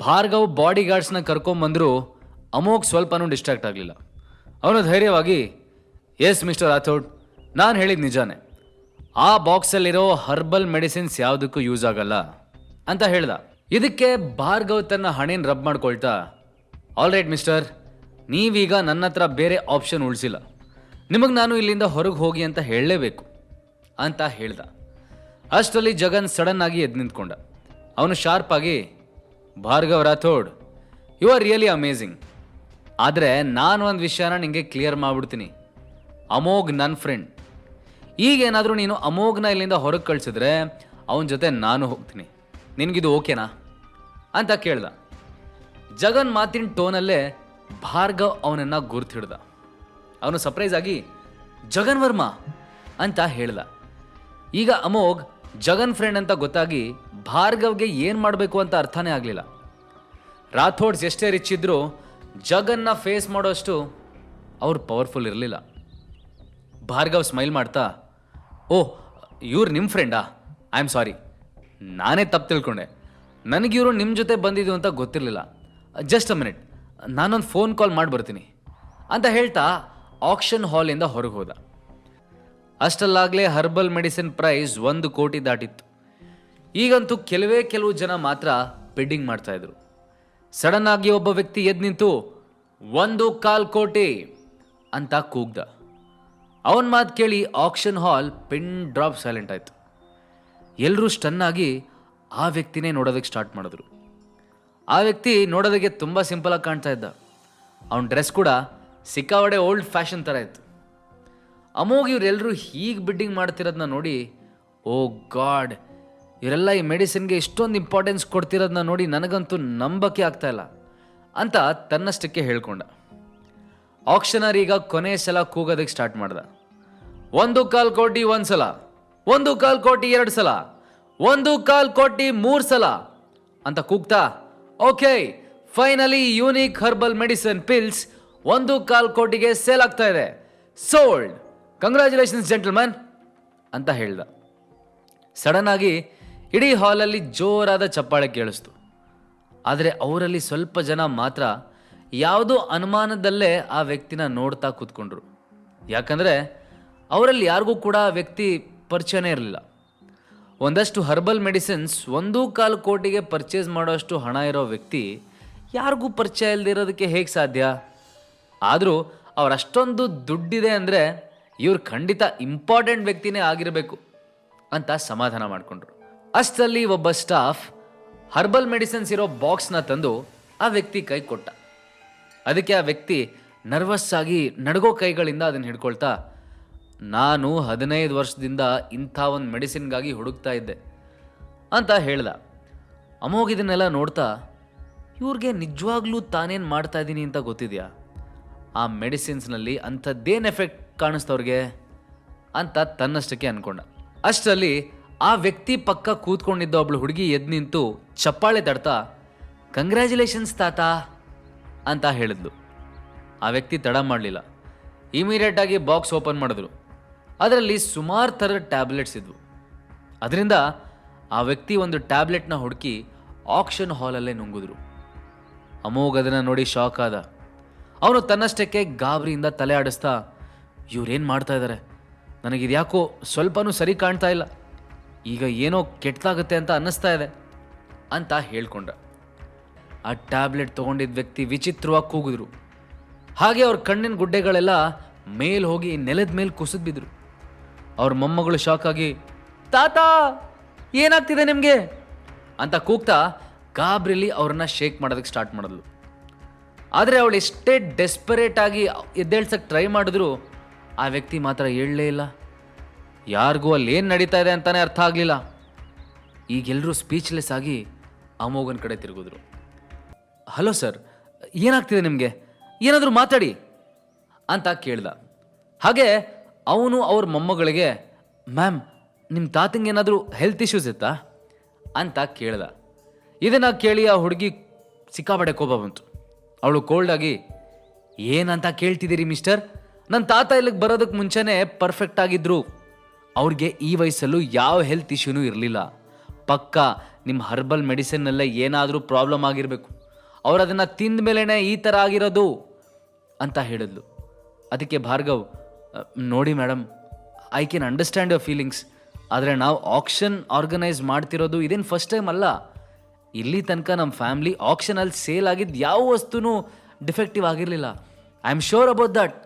Bhargav body ಗಾರ್ಡ್ಸ್ನ ಕರ್ಕೊಂಬಂದರೂ ಅಮೋಕ್ ಸ್ವಲ್ಪನೂ distract ಆಗಲಿಲ್ಲ. ಅವನು ಧೈರ್ಯವಾಗಿ, ಎಸ್, ಮಿಸ್ಟರ್ ರಾಥೋಡ್ ನಾನು ಹೇಳಿದ ನಿಜಾನೇ. ಆ ಬಾಕ್ಸಲ್ಲಿರೋ ಹರ್ಬಲ್ ಮೆಡಿಸಿನ್ಸ್ ಯಾವುದಕ್ಕೂ ಯೂಸ್ ಆಗಲ್ಲ, ಅಂತ ಹೇಳ್ದ. ಇದಕ್ಕೆ ಭಾರ್ಗವ್ ತನ್ನ ಹಣೇನ ರಬ್ ಮಾಡ್ಕೊಳ್ತಾ, ಆಲ್ ರೈಟ್, ಮಿಸ್ಟರ್, ನೀವೀಗ ನನ್ನ ಹತ್ರ ಬೇರೆ ಆಪ್ಷನ್ ಉಳಿಸಿಲ್ಲ. ನಿಮಗೆ ನಾನು ಇಲ್ಲಿಂದ ಹೊರಗೆ ಹೋಗಿ ಅಂತ ಹೇಳಲೇಬೇಕು, ಅಂತ ಹೇಳ್ದ. ಅಷ್ಟರಲ್ಲಿ ಜಗನ್ ಸಡನ್ ಆಗಿ ಎದ್ದು ನಿಂತ್ಕೊಂಡ. ಅವನು ಶಾರ್ಪ್ ಆಗಿ Bhargav Rathod you are really amazing ಆದರೆ ನಾನು ಒಂದು ವಿಷಯನ ನಿಮಗೆ ಕ್ಲಿಯರ್ ಮಾಡಿಬಿಡ್ತೀನಿ. ಅಮೋಘ್ ನನ್ನ ಫ್ರೆಂಡ್ ಈಗೇನಾದರೂ ನೀನು ಅಮೋಘ್ನ ಇಲ್ಲಿಂದ ಹೊರಗೆ ಕಳಿಸಿದ್ರೆ ಅವನ ಜೊತೆ ನಾನು ಹೋಗ್ತೀನಿ. ನಿನಗಿದು ಓಕೆನಾ? ಅಂತ ಕೇಳ್ದ. ಜಗನ್ ಮಾತಿನ ಟೋನಲ್ಲೇ ಭಾರ್ಗವ್ ಅವನನ್ನು ಗುರ್ತಿಡ್ದ. ಅವನು ಸರ್ಪ್ರೈಸ್ ಆಗಿ ಜಗನ್ ವರ್ಮಾ ಅಂತ ಹೇಳ್ದ. ಈಗ ಅಮೋಘ್ ಜಗನ್ ಫ್ರೆಂಡ್ ಅಂತ ಗೊತ್ತಾಗಿ ಭಾರ್ಗವ್ಗೆ ಏನು ಮಾಡಬೇಕು ಅಂತ ಅರ್ಥನೇ ಆಗಲಿಲ್ಲ. ರಾಥೋಡ್ಸ್ ಎಷ್ಟೇ ರಿಚ್ ಇದ್ದರೂ ಜಗನ್ನ ಫೇಸ್ ಮಾಡೋಷ್ಟು ಅವ್ರು ಪವರ್ಫುಲ್ ಇರಲಿಲ್ಲ. ಭಾರ್ಗವ್ ಸ್ಮೈಲ್ ಮಾಡ್ತಾ ಓಹ್ ಇವ್ರು ನಿಮ್ಮ ಫ್ರೆಂಡಾ ಐ ಆಮ್ ಸಾರಿ ನಾನೇ ತಪ್ಪು ತಿಳ್ಕೊಂಡೆ. ನನಗಿವರು ನಿಮ್ಮ ಜೊತೆ ಬಂದಿದ್ದು ಅಂತ ಗೊತ್ತಿರಲಿಲ್ಲ. ಜಸ್ಟ್ ಅ ಮಿನಿಟ್ ನಾನೊಂದು ಫೋನ್ ಕಾಲ್ ಮಾಡಿ ಬರ್ತೀನಿ ಅಂತ ಹೇಳ್ತಾ ಆಕ್ಷನ್ ಹಾಲಿಂದ ಹೊರಗೆ ಹೋದ. ಅಷ್ಟಲ್ಲಾಗಲೇ ಹರ್ಬಲ್ ಮೆಡಿಸಿನ್ ಪ್ರೈಸ್ ಒಂದು ಕೋಟಿ ದಾಟಿತ್ತು. ಈಗಂತೂ ಕೆಲವೇ ಕೆಲವು ಜನ ಮಾತ್ರ ಬಿಡ್ಡಿಂಗ್ ಮಾಡ್ತಾ ಇದ್ರು. ಸಡನ್ ಆಗಿ ಒಬ್ಬ ವ್ಯಕ್ತಿ ಎದ್ದು ನಿಂತು, ಒಂದು ಕಾಲ್ ಕೋಟಿ ಅಂತ ಕೂಗ್ದ. ಅವನ ಮಾತು ಕೇಳಿ auction hall pin drop silent ಆಯಿತು. ಎಲ್ಲರೂ ಸ್ಟನ್ ಆಗಿ ಆ ವ್ಯಕ್ತಿನೇ ನೋಡೋದಕ್ಕೆ ಸ್ಟಾರ್ಟ್ ಮಾಡಿದ್ರು. ಆ ವ್ಯಕ್ತಿ ನೋಡೋದಕ್ಕೆ ತುಂಬ ಸಿಂಪಲಾಗಿ ಕಾಣ್ತಾ ಇದ್ದ. ಅವನ ಡ್ರೆಸ್ ಕೂಡ ಸಿಕ್ಕಾವಡೆ ಓಲ್ಡ್ ಫ್ಯಾಷನ್ ಥರ ಇತ್ತು. ಅಮೋಘ್ ಇವರೆಲ್ಲರೂ ಹೀಗೆ ಬಿಡ್ಡಿಂಗ್ ಮಾಡ್ತಿರೋದನ್ನ ನೋಡಿ, ಓ ಗಾಡ್, ಇವರೆಲ್ಲ ಈ ಮೆಡಿಸಿನ್ಗೆ ಇಷ್ಟೊಂದು ಇಂಪಾರ್ಟೆನ್ಸ್ ಕೊಡ್ತಿರೋದನ್ನ ನೋಡಿ ನನಗಂತೂ ನಂಬಕ್ಕೆ ಆಗ್ತಾ ಇಲ್ಲ ಅಂತ ತನ್ನಷ್ಟಕ್ಕೆ ಹೇಳ್ಕೊಂಡ. ಆಕ್ಷನರ್ ಈಗ ಕೊನೆಯ ಸಲ ಕೂಗೋದಕ್ಕೆ ಸ್ಟಾರ್ಟ್ ಮಾಡ್ದ. ಒಂದು ಕಾಲ್ ಕೋಟಿ ಒಂದು ಸಲ, ಒಂದು ಕಾಲ್ ಕೋಟಿ ಎರಡು ಸಲ, ಒಂದು ಕಾಲ್ ಕೋಟಿ ಮೂರು ಸಲ ಅಂತ ಕೂಗ್ತಾ, okay finally unique herbal medicine pills ಒಂದು ಕಾಲ್ ಕೋಟಿಗೆ ಸೇಲ್ ಆಗ್ತಾ ಇದೆ. ಸೋಲ್ಡ್ ಕಂಗ್ರ್ಯಾಚುಲೇಷನ್ಸ್ ಜೆಂಟಲ್ಮನ್ ಅಂತ ಹೇಳ್ದ. ಸಡನ್ ಆಗಿ ಇಡೀ ಹಾಲಲ್ಲಿ ಜೋರಾದ ಚಪ್ಪಾಳೆ ಕೇಳಿಸ್ತು. ಆದರೆ ಅವರಲ್ಲಿ ಸ್ವಲ್ಪ ಜನ ಮಾತ್ರ ಯಾವುದೋ ಅನುಮಾನದಲ್ಲೇ ಆ ವ್ಯಕ್ತಿನ ನೋಡ್ತಾ ಕೂತ್ಕೊಂಡ್ರು. ಯಾಕಂದರೆ ಅವರಲ್ಲಿ ಯಾರಿಗೂ ಕೂಡ ಆ ವ್ಯಕ್ತಿ ಪರಿಚಯನೇ ಇರಲಿಲ್ಲ. ಒಂದಷ್ಟು ಹರ್ಬಲ್ ಮೆಡಿಸಿನ್ಸ್ ಒಂದೂ ಕಾಲು ಕೋಟಿಗೆ ಪರ್ಚೇಸ್ ಮಾಡೋಷ್ಟು ಹಣ ಇರೋ ವ್ಯಕ್ತಿ ಯಾರಿಗೂ ಪರಿಚಯ ಇಲ್ಲದಿರೋದಕ್ಕೆ ಹೇಗೆ ಸಾಧ್ಯ? ಆದರೂ ಅವರಷ್ಟೊಂದು ದುಡ್ಡಿದೆ ಅಂದರೆ ಇವ್ರು ಖಂಡಿತ ಇಂಪಾರ್ಟೆಂಟ್ ವ್ಯಕ್ತಿನೇ ಆಗಿರಬೇಕು ಅಂತ ಸಮಾಧಾನ ಮಾಡಿಕೊಂಡ್ರು. ಅಷ್ಟರಲ್ಲಿ ಒಬ್ಬ ಸ್ಟಾಫ್ ಹರ್ಬಲ್ ಮೆಡಿಸಿನ್ಸ್ ಇರೋ ಬಾಕ್ಸ್ನ ತಂದು ಆ ವ್ಯಕ್ತಿ ಕೈ ಕೊಟ್ಟ. ಅದಕ್ಕೆ ಆ ವ್ಯಕ್ತಿ ನರ್ವಸ್ ಆಗಿ ನಡಗೋ ಕೈಗಳಿಂದ ಅದನ್ನು ಹಿಡ್ಕೊಳ್ತಾ, ನಾನು ಹದಿನೈದು ವರ್ಷದಿಂದ ಇಂಥ ಒಂದು ಮೆಡಿಸಿನ್ಗಾಗಿ ಹುಡುಕ್ತಾ ಇದ್ದೆ ಅಂತ ಹೇಳ್ದ. ಅಮೋಗ್ ಇದನ್ನೆಲ್ಲ ನೋಡ್ತಾ, ಇವ್ರಿಗೆ ನಿಜವಾಗ್ಲೂ ತಾನೇನು ಮಾಡ್ತಾ ಇದ್ದೀನಿ ಅಂತ ಗೊತ್ತಿದೆಯಾ? ಆ ಮೆಡಿಸಿನ್ಸ್ನಲ್ಲಿ ಅಂಥದ್ದೇನು ಎಫೆಕ್ಟ್ ಕಾಣಿಸ್ತವ್ರಿಗೆ ಅಂತ ತನ್ನಷ್ಟಕ್ಕೆ ಅನ್ಕೊಂಡ. ಅಷ್ಟರಲ್ಲಿ ಆ ವ್ಯಕ್ತಿ ಪಕ್ಕ ಕೂತ್ಕೊಂಡಿದ್ದ ಒಬ್ಳು ಹುಡುಗಿ ಎದ್ದು ನಿಂತು ಚಪ್ಪಾಳೆ ತಡ್ತಾ ಕಂಗ್ರ್ಯಾಚುಲೇಷನ್ಸ್ ತಾತ ಅಂತ ಹೇಳಿದ್ಲು. ಆ ವ್ಯಕ್ತಿ ತಡ ಮಾಡಲಿಲ್ಲ. ಇಮಿಡಿಯೇಟ್ ಆಗಿ ಬಾಕ್ಸ್ ಓಪನ್ ಮಾಡಿದ್ರು. ಅದರಲ್ಲಿ ಸುಮಾರು ಥರದ ಟ್ಯಾಬ್ಲೆಟ್ಸ್ ಇದ್ವು. ಅದರಿಂದ ಆ ವ್ಯಕ್ತಿ ಒಂದು ಟ್ಯಾಬ್ಲೆಟ್ನ ಹುಡುಕಿ ಆಕ್ಷನ್ ಹಾಲಲ್ಲೇ ನುಂಗಿದ್ರು. ಅಮೋಘ ಅದನ್ನು ನೋಡಿ ಶಾಕ್ ಆದ. ಅವನು ತನ್ನಷ್ಟಕ್ಕೆ ಗಾಬರಿಯಿಂದ ತಲೆ ಆಡಿಸ್ತಾ ಇವ್ರೇನು ಮಾಡ್ತಾ ಇದ್ದಾರೆ ನನಗಿದ್ಯಾಕೋ ಸ್ವಲ್ಪನೂ ಸರಿ ಕಾಣ್ತಾ ಇಲ್ಲ. ಈಗ ಏನೋ ಕೆಟ್ಟದಾಗುತ್ತೆ ಅಂತ ಅನ್ನಿಸ್ತಾ ಇದೆ ಅಂತ ಹೇಳ್ಕೊಂಡ ಆ ಟ್ಯಾಬ್ಲೆಟ್ ತೊಗೊಂಡಿದ್ದ ವ್ಯಕ್ತಿ ವಿಚಿತ್ರವಾಗಿ ಕೂಗಿದ್ರು. ಹಾಗೆ ಅವ್ರ ಕಣ್ಣಿನ ಗುಡ್ಡೆಗಳೆಲ್ಲ ಮೇಲೆ ಹೋಗಿ ನೆಲದ ಮೇಲೆ ಕುಸಿದು ಬಿದ್ರು. ಅವ್ರ ಮೊಮ್ಮಗಳು ಶಾಕ್ ಆಗಿ, ತಾತ, ಏನಾಗ್ತಿದೆ ನಿಮಗೆ? ಅಂತ ಕೂಗ್ತಾ ಗಾಬ್ರಿಲಿ ಅವ್ರನ್ನ ಶೇಕ್ ಮಾಡೋದಕ್ಕೆ ಸ್ಟಾರ್ಟ್ ಮಾಡಿದ್ಲು. ಆದರೆ ಅವಳು ಎಷ್ಟೇ ಡೆಸ್ಪರೇಟ್ ಆಗಿ ಎದ್ದೇಳ್ಸಕ್ಕೆ ಟ್ರೈ ಮಾಡಿದ್ರು ಆ ವ್ಯಕ್ತಿ ಮಾತ್ರ ಹೇಳಲೇ ಇಲ್ಲ. ಯಾರಿಗೂ ಅಲ್ಲಿ ಏನು ನಡೀತಾ ಇದೆ ಅಂತಲೇ ಅರ್ಥ ಆಗಲಿಲ್ಲ. ಈಗೆಲ್ಲರೂ ಸ್ಪೀಚ್ಲೆಸ್ ಆಗಿ ಅಮೋಘನ್ ಕಡೆ ತಿರುಗಿದ್ರು. ಹಲೋ ಸರ್, ಏನಾಗ್ತಿದೆ ನಿಮಗೆ? ಏನಾದರೂ ಮಾತಾಡಿ? ಅಂತ ಕೇಳ್ದ. ಹಾಗೆ ಅವನು ಅವ್ರ ಮೊಮ್ಮಗಳಿಗೆ, ಮ್ಯಾಮ್ ನಿಮ್ಮ ತಾತಂಗೆ ಏನಾದರೂ ಹೆಲ್ತ್ ಇಶ್ಯೂಸ್ ಇತ್ತಾ? ಅಂತ ಕೇಳ್ದ. ಇದನ್ನು ಕೇಳಿ ಆ ಹುಡುಗಿ ಸಿಕ್ಕಾಪಡೆ ಕೋಪ ಬಂತು. ಅವಳು ಕೋಲ್ಡಾಗಿ ಏನಂತ ಕೇಳ್ತಿದ್ದೀರಿ ಮಿಸ್ಟರ್ ನನ್ನ ತಾತ ಇಲ್ಲಿಗೆ ಬರೋದಕ್ಕೆ ಮುಂಚೆನೇ ಪರ್ಫೆಕ್ಟ್ ಆಗಿದ್ರು. ಅವ್ರಿಗೆ ಈ ವಯಸ್ಸಲ್ಲೂ ಯಾವ ಹೆಲ್ತ್ ಇಶ್ಯೂನೂ ಇರಲಿಲ್ಲ. ಪಕ್ಕ ನಿಮ್ಮ ಹರ್ಬಲ್ ಮೆಡಿಸಿನ್ನಲ್ಲೇ ಏನಾದರೂ ಪ್ರಾಬ್ಲಮ್ ಆಗಿರಬೇಕು. ಅವ್ರು ಅದನ್ನು ತಿಂದ ಮೇಲೇ ಈ ಥರ ಆಗಿರೋದು ಅಂತ ಹೇಳಿದ್ಲು. ಅದಕ್ಕೆ ಭಾರ್ಗವ್ ನೋಡಿ madam I can understand your feelings ಆದರೆ ನಾವು ಆಕ್ಷನ್ ಆರ್ಗನೈಸ್ ಮಾಡ್ತಿರೋದು ಇದೇನು ಫಸ್ಟ್ ಟೈಮ್ ಅಲ್ಲ. ಇಲ್ಲಿ ತನಕ ನಮ್ಮ ಫ್ಯಾಮ್ಲಿ ಆಕ್ಷನಲ್ಲಿ ಸೇಲ್ ಆಗಿದ್ದು ಯಾವ ವಸ್ತುನೂ ಡಿಫೆಕ್ಟಿವ್ ಆಗಿರಲಿಲ್ಲ. I am sure about that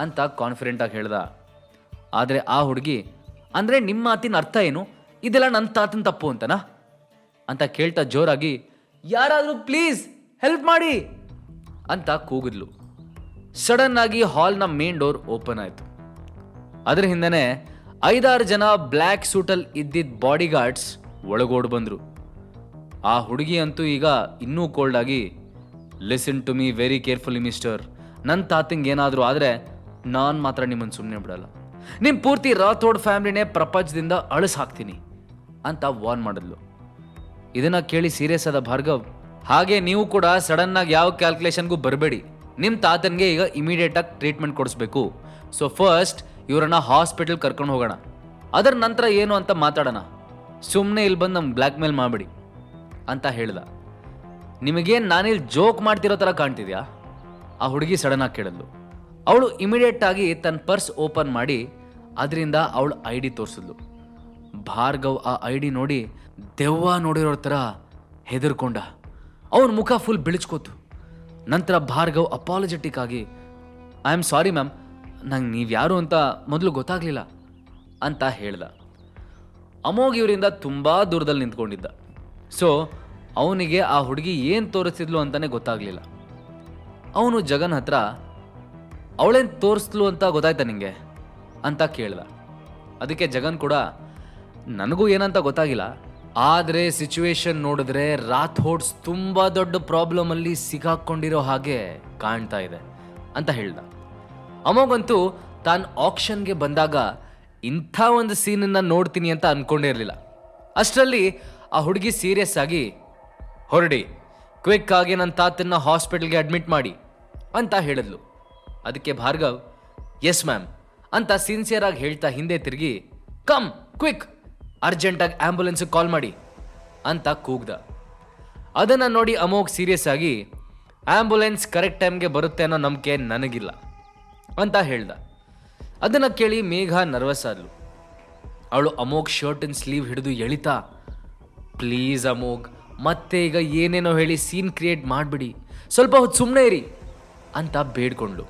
ಅಂತ ಕಾನ್ಫಿಡೆಂಟಾಗಿ ಹೇಳ್ದ. ಆದರೆ ಆ ಹುಡುಗಿ, ಅಂದರೆ ನಿಮ್ಮ ಮಾತಿನ ಅರ್ಥ ಏನು? ಇದೆಲ್ಲ ನನ್ನ ತಾತನ ತಪ್ಪು ಅಂತನಾ? ಅಂತ ಕೇಳ್ತಾ ಜೋರಾಗಿ, ಯಾರಾದರೂ ಪ್ಲೀಸ್ ಹೆಲ್ಪ್ ಮಾಡಿ! ಅಂತ ಕೂಗಿದ್ಲು. ಸಡನ್ ಆಗಿ ಹಾಲ್ನ ಮೇನ್ ಡೋರ್ ಓಪನ್ ಆಯಿತು. ಅದ್ರ ಹಿಂದೆನೆ ಐದಾರು ಜನ ಬ್ಲ್ಯಾಕ್ ಸೂಟಲ್ಲಿ ಇದ್ದಿದ್ದ ಬಾಡಿ ಗಾರ್ಡ್ಸ್ ಒಳಗೋಡ್ ಬಂದರು. ಆ ಹುಡುಗಿ ಅಂತೂ ಈಗ ಇನ್ನೂ ಕೋಲ್ಡ್ ಆಗಿ listen to me very carefully mister ನನ್ನ ತಾತಂಗೆ ಏನಾದರೂ ಆದರೆ ನಾನು ಮಾತ್ರ ನಿಮ್ಮನ್ನು ಸುಮ್ಮನೆ ಬಿಡಲ್ಲ. ನಿಮ್ಮ ಪೂರ್ತಿ ರಾಥೋಡ್ ಫ್ಯಾಮ್ಲಿನೇ ಪ್ರಪಂಚದಿಂದ ಅಳಿಸ್ ಹಾಕ್ತೀನಿ ಅಂತ ವಾರ್ನ್ ಮಾಡಿದ್ಲು. ಇದನ್ನು ಕೇಳಿ ಸೀರಿಯಸ್ ಆದ ಭಾರ್ಗವ್, ಹಾಗೆ ನೀವು ಕೂಡ ಸಡನ್ನಾಗಿ ಯಾವ ಕ್ಯಾಲ್ಕುಲೇಷನ್ಗೂ ಬರಬೇಡಿ. ನಿಮ್ಮ ತಾತನಿಗೆ ಈಗ ಇಮಿಡಿಯೇಟಾಗಿ ಟ್ರೀಟ್ಮೆಂಟ್ ಕೊಡಿಸ್ಬೇಕು. ಸೊ ಫಸ್ಟ್ ಇವರನ್ನು ಹಾಸ್ಪಿಟಲ್ ಕರ್ಕೊಂಡು ಹೋಗೋಣ. ಅದರ ನಂತರ ಏನು ಅಂತ ಮಾತಾಡೋಣ. ಸುಮ್ಮನೆ ಇಲ್ಲಿ ಬಂದು ನಮ್ಗೆ ಬ್ಲ್ಯಾಕ್ ಮೇಲ್ ಮಾಡಬೇಡಿ ಅಂತ ಹೇಳ್ದ. ನಿಮಗೇನು ನಾನಿಲ್ಲಿ ಜೋಕ್ ಮಾಡ್ತಿರೋ ಥರ ಕಾಣ್ತಿದ್ಯಾ? ಆ ಹುಡುಗಿ ಸಡನ್ನಾಗಿ ಕೇಳಿದ್ಲು. ಅವಳು ಇಮಿಡಿಯೇಟ್ ಆಗಿ ತನ್ನ ಪರ್ಸ್ ಓಪನ್ ಮಾಡಿ ಅದರಿಂದ ಅವಳು ಐ ಡಿ ತೋರಿಸಿದ್ಲು. ಭಾರ್ಗವ್ ಆ ಐ ಡಿ ನೋಡಿ ದೆವ್ವ ನೋಡಿರೋ ಥರ ಹೆದರ್ಕೊಂಡ. ಅವನ ಮುಖ ಫುಲ್ ಬಿಳಿಚ್ಕೋತು. ನಂತರ ಭಾರ್ಗವ್ ಅಪಾಲಜೆಟಿಕ್ ಆಗಿ ಐ ಆಮ್ ಸಾರಿ ಮ್ಯಾಮ್ ನಂಗೆ ನೀವು ಯಾರು ಅಂತ ಮೊದಲು ಗೊತ್ತಾಗಲಿಲ್ಲ ಅಂತ ಹೇಳ್ದ. ಅಮೋಗ್ ಇವರಿಂದ ತುಂಬ ದೂರದಲ್ಲಿ ನಿಂತ್ಕೊಂಡಿದ್ದ. ಸೊ ಅವನಿಗೆ ಆ ಹುಡುಗಿ ಏನು ತೋರಿಸಿದ್ಲು ಅಂತಲೇ ಗೊತ್ತಾಗಲಿಲ್ಲ. ಅವನು ಜಗನ್ ಹತ್ರ ಅವಳೇನು ತೋರಿಸ್ಲು ಅಂತ ಗೊತ್ತಾಯ್ತಾ ನಿಂಗೆ? ಅಂತ ಕೇಳ್ದ. ಅದಕ್ಕೆ ಜಗನ್ ಕೂಡ, ನನಗೂ ಏನಂತ ಗೊತ್ತಾಗಿಲ್ಲ. ಆದರೆ ಸಿಚುವೇಶನ್ ನೋಡಿದ್ರೆ ರಾಥೋಡ್ಸ್ ತುಂಬ ದೊಡ್ಡ ಪ್ರಾಬ್ಲಮಲ್ಲಿ ಸಿಗಾಕೊಂಡಿರೋ ಹಾಗೆ ಕಾಣ್ತಾ ಇದೆ, ಅಂತ ಹೇಳ್ದ. ಅಮೋಗಂತೂ ತಾನು ಆಕ್ಷನ್ಗೆ ಬಂದಾಗ ಇಂಥ ಒಂದು ಸೀನನ್ನು ನೋಡ್ತೀನಿ ಅಂತ ಅನ್ಕೊಂಡಿರಲಿಲ್ಲ. ಅಷ್ಟರಲ್ಲಿ ಆ ಹುಡುಗಿ ಸೀರಿಯಸ್ ಆಗಿ, ಹೊರಡಿ ಕ್ವಿಕ್ ಆಗಿ ನನ್ನ ತಾತನ್ನ ಹಾಸ್ಪಿಟಲ್ಗೆ ಅಡ್ಮಿಟ್ ಮಾಡಿ, ಅಂತ ಹೇಳಿದ್ಲು. ಅದಕ್ಕೆ ಭಾರ್ಗವ್ ಎಸ್ ಮ್ಯಾಮ್ ಅಂತ ಸಿನ್ಸಿಯರ್ ಆಗಿ ಹೇಳ್ತಾ ಹಿಂದೆ ತಿರುಗಿ ಕಮ್ ಕ್ವಿಕ್ ಅರ್ಜೆಂಟಾಗಿ ಆ್ಯಂಬುಲೆನ್ಸಿಗೆ ಕಾಲ್ ಮಾಡಿ, ಅಂತ ಕೂಗ್ದ. ಅದನ್ನು ನೋಡಿ ಅಮೋಘ್ ಸೀರಿಯಸ್ ಆಗಿ ಆ್ಯಂಬುಲೆನ್ಸ್ ಕರೆಕ್ಟ್ ಟೈಮ್ಗೆ ಬರುತ್ತೆ ಅನ್ನೋ ನಂಬಿಕೆ ನನಗಿಲ್ಲ, ಅಂತ ಹೇಳ್ದ. ಅದನ್ನು ಕೇಳಿ ಮೇಘ ನರ್ವಸ್ ಆದ್ಲು. ಅವಳು ಅಮೋಘ್ ಶರ್ಟಿನ ಸ್ಲೀವ್ ಹಿಡಿದು ಎಳಿತಾ? ಪ್ಲೀಸ್ ಅಮೋಘ್, ಮತ್ತೆ ಈಗ ಏನೇನೋ ಹೇಳಿ ಸೀನ್ ಕ್ರಿಯೇಟ್ ಮಾಡಿಬಿಡಿ. ಸ್ವಲ್ಪ ಹೊತ್ತು ಸುಮ್ಮನೆ ಇರಿ, ಅಂತ ಬೇಡ್ಕೊಂಡ್ಳು.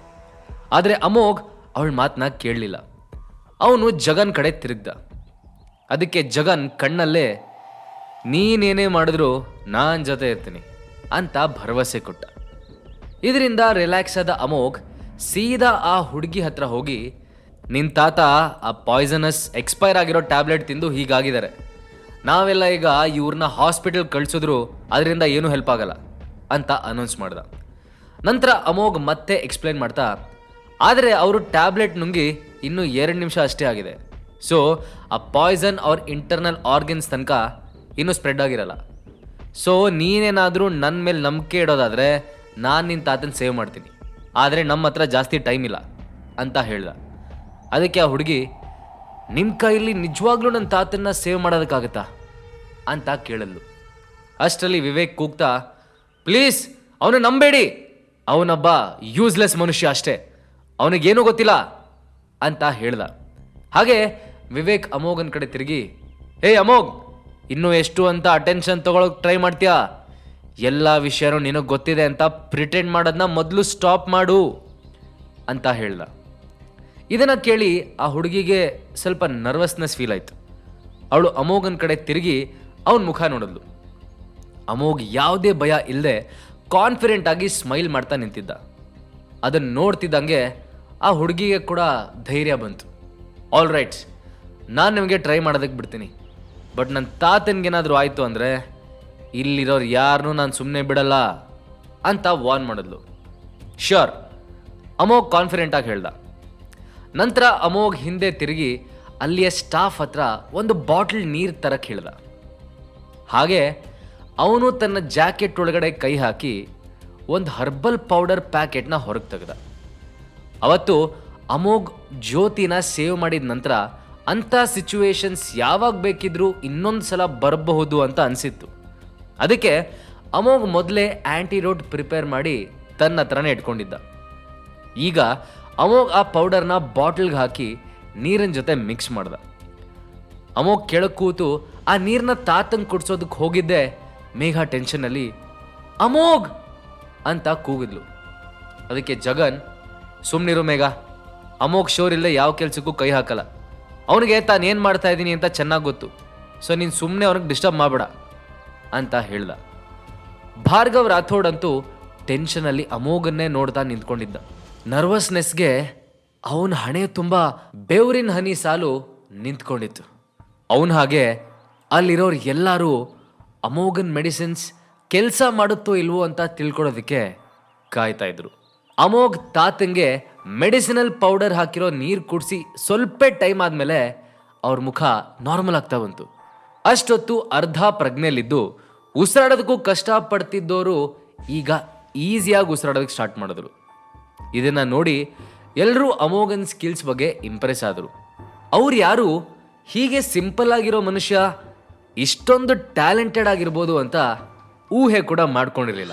ಆದರೆ ಅಮೋಘ್ ಅವಳ ಮಾತನ್ನ ಕೇಳಲಿಲ್ಲ. ಅವನು ಜಗನ್ ಕಡೆ ತಿರುಗ್ದ. ಅದಕ್ಕೆ ಜಗನ್ ಕಣ್ಣಲ್ಲೇ, ನೀನೇನೇ ಮಾಡಿದ್ರು ನಾನು ಜೊತೆ ಇರ್ತೀನಿ ಅಂತ ಭರವಸೆ ಕೊಟ್ಟ. ಇದರಿಂದ ರಿಲ್ಯಾಕ್ಸ್ ಆದ ಅಮೋಘ್ ಸೀದಾ ಆ ಹುಡುಗಿ ಹತ್ರ ಹೋಗಿ ನಿನ್ನ ತಾತ ಆ ಪಾಯ್ಸನಸ್ ಎಕ್ಸ್ಪೈರ್ ಆಗಿರೋ ಟ್ಯಾಬ್ಲೆಟ್ ತಿಂದು ಹೀಗಾಗಿದ್ದಾರೆ. ನಾವೆಲ್ಲ ಈಗ ಇವ್ರನ್ನ ಹಾಸ್ಪಿಟಲ್ ಕಳಿಸಿದ್ರು, ಅದರಿಂದ ಏನೂ ಹೆಲ್ಪ್ ಆಗಲ್ಲ ಅಂತ ಅನೌನ್ಸ್ ಮಾಡ್ದ. ನಂತರ ಅಮೋಘ್ ಮತ್ತೆ ಎಕ್ಸ್ಪ್ಲೇನ್ ಮಾಡ್ತಾ ಆದರೆ ಅವರು ಟ್ಯಾಬ್ಲೆಟ್ ನುಂಗಿ ಇನ್ನೂ ಎರಡು ನಿಮಿಷ ಅಷ್ಟೇ ಆಗಿದೆ. ಸೊ ಆ ಪಾಯ್ಸನ್ ಅವ್ರ ಇಂಟರ್ನಲ್ ಆರ್ಗನ್ಸ್ ತನಕ ಇನ್ನೂ ಸ್ಪ್ರೆಡ್ ಆಗಿರಲ್ಲ. ಸೊ ನೀನೇನಾದರೂ ನನ್ನ ಮೇಲೆ ನಂಬಿಕೆ ಇಡೋದಾದರೆ ನಾನು ನಿನ್ನ ತಾತನ ಸೇವ್ ಮಾಡ್ತೀನಿ. ಆದರೆ ನಮ್ಮ ಹತ್ರ ಜಾಸ್ತಿ ಟೈಮ್ ಇಲ್ಲ ಅಂತ ಹೇಳ್ದ. ಅದಕ್ಕೆ ಆ ಹುಡುಗಿ ನಿಮ್ಮ ಕೈಯಲ್ಲಿ ನಿಜವಾಗ್ಲೂ ನನ್ನ ತಾತನ್ನ ಸೇವ್ ಮಾಡೋದಕ್ಕಾಗತ್ತಾ? ಅಂತ ಕೇಳಲ್ಲು ಅಷ್ಟರಲ್ಲಿ ವಿವೇಕ್ ಕೂಗ್ತಾ ಪ್ಲೀಸ್ ಅವನು ನಂಬೇಡಿ. ಅವನೊಬ್ಬ ಯೂಸ್ಲೆಸ್ ಮನುಷ್ಯ ಅಷ್ಟೇ. ಅವನಿಗೇನೂ ಗೊತ್ತಿಲ್ಲ ಅಂತ ಹೇಳ್ದ. ಹಾಗೆ ವಿವೇಕ್ ಅಮೋಘನ್ ಕಡೆ ತಿರುಗಿ ಹೇ ಅಮೋಘ್, ಇನ್ನೂ ಎಷ್ಟು ಅಂತ ಅಟೆನ್ಷನ್ ತಗೊಳಕ್ ಟ್ರೈ ಮಾಡ್ತೀಯಾ? ಎಲ್ಲ ವಿಷಯನೂ ನಿನಗೆ ಗೊತ್ತಿದೆ ಅಂತ ಪ್ರಿಟೆಂಡ್ ಮಾಡೋದನ್ನ ಮೊದಲು ಸ್ಟಾಪ್ ಮಾಡು ಅಂತ ಹೇಳ್ದ. ಇದನ್ನು ಕೇಳಿ ಆ ಹುಡುಗಿಗೆ ಸ್ವಲ್ಪ ನರ್ವಸ್ನೆಸ್ ಫೀಲ್ ಆಯಿತು. ಅವಳು ಅಮೋಘನ್ ಕಡೆ ತಿರುಗಿ ಅವನ ಮುಖ ನೋಡಿದ್ಲು. ಅಮೋಘ್ ಯಾವುದೇ ಭಯ ಇಲ್ಲದೆ ಕಾನ್ಫಿಡೆಂಟ್ ಆಗಿ ಸ್ಮೈಲ್ ಮಾಡ್ತಾ ನಿಂತಿದ್ದ. ಅದನ್ನು ನೋಡ್ತಿದ್ದಂಗೆ ಆ ಹುಡುಗಿಗೆ ಕೂಡ ಧೈರ್ಯ ಬಂತು. ಆಲ್ ರೈಟ್ ನಾನು ನಿಮಗೆ ಟ್ರೈ ಮಾಡೋದಕ್ಕೆ ಬಿಡ್ತೀನಿ. ಬಟ್ ನನ್ನ ತಾತನಿಗೇನಾದರೂ ಆಯಿತು ಅಂದರೆ, ಇಲ್ಲಿರೋರು ಯಾರನ್ನೂ ನಾನು ಸುಮ್ಮನೆ ಬಿಡಲ್ಲ ಅಂತ ವಾರ್ನ್ ಮಾಡಿದ್ಲು. ಶ್ಯೂರ್ ಅಮೋಘ್ ಕಾನ್ಫಿಡೆಂಟಾಗಿ ಹೇಳ್ದ. ನಂತರ ಅಮೋಘ್ ಹಿಂದೆ ತಿರುಗಿ ಅಲ್ಲಿಯ ಸ್ಟಾಫ್ ಹತ್ರ ಒಂದು ಬಾಟಲ್ ನೀರು ತರಕ್ಕೆ ಹೇಳ್ದ. ಹಾಗೆ ಅವನು ತನ್ನ ಜಾಕೆಟ್ ಒಳಗಡೆ ಕೈ ಹಾಕಿ ಒಂದು ಹರ್ಬಲ್ ಪೌಡರ್ ಪ್ಯಾಕೆಟ್ನ ಹೊರಗೆ ತೆಗೆದ. ಅವತ್ತು ಅಮೋಘ್ ಜ್ಯೋತಿನ ಸೇವ್ ಮಾಡಿದ ನಂತರ ಅಂಥ ಸಿಚುವೇಶನ್ಸ್ ಯಾವಾಗ ಬೇಕಿದ್ರೂ ಇನ್ನೊಂದು ಸಲ ಬರಬಹುದು ಅಂತ ಅನಿಸಿತ್ತು. ಅದಕ್ಕೆ ಅಮೋಘ್ ಮೊದಲೇ ಆ್ಯಂಟಿಡೋಟ್ ಪ್ರಿಪೇರ್ ಮಾಡಿ ತನ್ನ ಹತ್ರನೇ ಇಟ್ಕೊಂಡಿದ್ದ. ಈಗ ಅಮೋಘ್ ಆ ಪೌಡರ್ನ ಬಾಟ್ಲ್ಗೆ ಹಾಕಿ ನೀರಿನ ಜೊತೆ ಮಿಕ್ಸ್ ಮಾಡ್ದ. ಅಮೋಘ್ ಕೆಳಗೆ ಕೂತು ಆ ನೀರನ್ನ ತಾತಂಗೆ ಕುಡ್ಸೋದಕ್ಕೆ ಹೋಗಿದ್ದೆ, ಮೇಘ ಟೆನ್ಷನಲ್ಲಿ ಅಮೋಘ್! ಅಂತ ಕೂಗಿದ್ಲು. ಅದಕ್ಕೆ ಜಗನ್ ಸುಮ್ಮನಿರು ಮೇಘ. ಅಮೋಕ್ ಶೋರ್ ಇಲ್ಲದೆ ಯಾವ ಕೆಲ್ಸಕ್ಕೂ ಕೈ ಹಾಕಲ್ಲ. ಅವನಿಗೆ ತಾನೇನು ಮಾಡ್ತಾ ಇದ್ದೀನಿ ಅಂತ ಚೆನ್ನಾಗಿ ಗೊತ್ತು. ಸೊ ನೀನು ಸುಮ್ಮನೆ ಅವ್ನಿಗೆ ಡಿಸ್ಟರ್ಬ್ ಮಾಡಬೇಡ ಅಂತ ಹೇಳ್ದ. ಭಾರ್ಗವ್ ರಾಥೋಡ್ ಅಂತೂ ಟೆನ್ಷನಲ್ಲಿ ಅಮೋಘನ್ನೇ ನೋಡ್ತಾ ನಿಂತ್ಕೊಂಡಿದ್ದ. ನರ್ವಸ್ನೆಸ್ಗೆ ಅವನ ಹಣೆ ತುಂಬ ಬೆವರಿನ ಹನಿ ಸಾಲು ನಿಂತ್ಕೊಂಡಿತ್ತು. ಅವನ ಹಾಗೆ ಅಲ್ಲಿರೋರು ಎಲ್ಲರೂ ಅಮೋಘನ್ ಮೆಡಿಸಿನ್ಸ್ ಕೆಲಸ ಮಾಡುತ್ತೋ ಇಲ್ವೋ ಅಂತ ತಿಳ್ಕೊಳೋದಕ್ಕೆ ಕಾಯ್ತಾ ಇದ್ರು. ಅಮೋಘ್ ತಾತಂಗೆ ಮೆಡಿಸಿನಲ್ ಪೌಡರ್ ಹಾಕಿರೋ ನೀರು ಕುಡಿಸಿ ಸ್ವಲ್ಪ ಟೈಮ್ ಆದಮೇಲೆ ಅವ್ರ ಮುಖ ನಾರ್ಮಲ್ ಆಗ್ತಾ ಬಂತು. ಅಷ್ಟೊತ್ತು ಅರ್ಧ ಪ್ರಜ್ಞೆಯಲ್ಲಿದ್ದು ಉಸಿರಾಡೋದಕ್ಕೂ ಕಷ್ಟಪಡ್ತಿದ್ದವರು ಈಗ ಈಸಿಯಾಗಿ ಉಸಿರಾಡೋದಕ್ಕೆ ಸ್ಟಾರ್ಟ್ ಮಾಡಿದ್ರು. ಇದನ್ನು ನೋಡಿ ಎಲ್ಲರೂ ಅಮೋಘನ್ ಸ್ಕಿಲ್ಸ್ ಬಗ್ಗೆ ಇಂಪ್ರೆಸ್ ಆದರು. ಅವ್ರು ಯಾರು? ಹೀಗೆ ಸಿಂಪಲ್ ಆಗಿರೋ ಮನುಷ್ಯ ಇಷ್ಟೊಂದು ಟ್ಯಾಲೆಂಟೆಡ್ ಆಗಿರ್ಬೋದು ಅಂತ ಊಹೆ ಕೂಡ ಮಾಡ್ಕೊಂಡಿರಲಿಲ್ಲ.